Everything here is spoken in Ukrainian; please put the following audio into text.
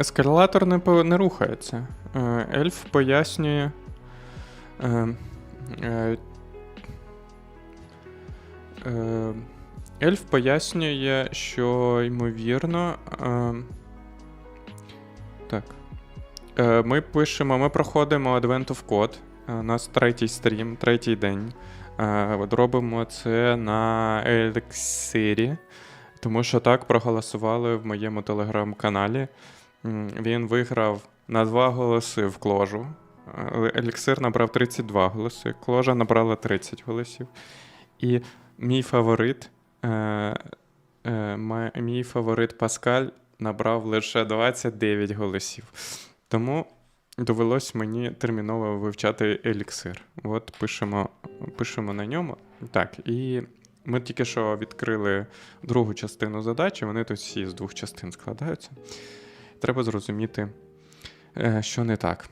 Ескалатор не, не рухається. Е, Ельф пояснює. Е, е, ельф пояснює, що ймовірно. Так. Ми пишемо, ми проходимо Advent of Code. У нас третій стрім, третій день. Робимо це на Елексирі, тому що так проголосували в моєму телеграм-каналі. Він виграв на два голоси в кложу. Е, Еліксир набрав 32 голоси, кложа набрала 30 голосів. І мій фаворит, е, е, мій фаворит Паскаль набрав лише 29 голосів. Тому довелось мені терміново вивчати еліксир. От пишемо, пишемо на ньому. Так, і ми тільки що відкрили другу частину задачі, вони тут всі з двох частин складаються. Треба зрозуміти, е, що не так.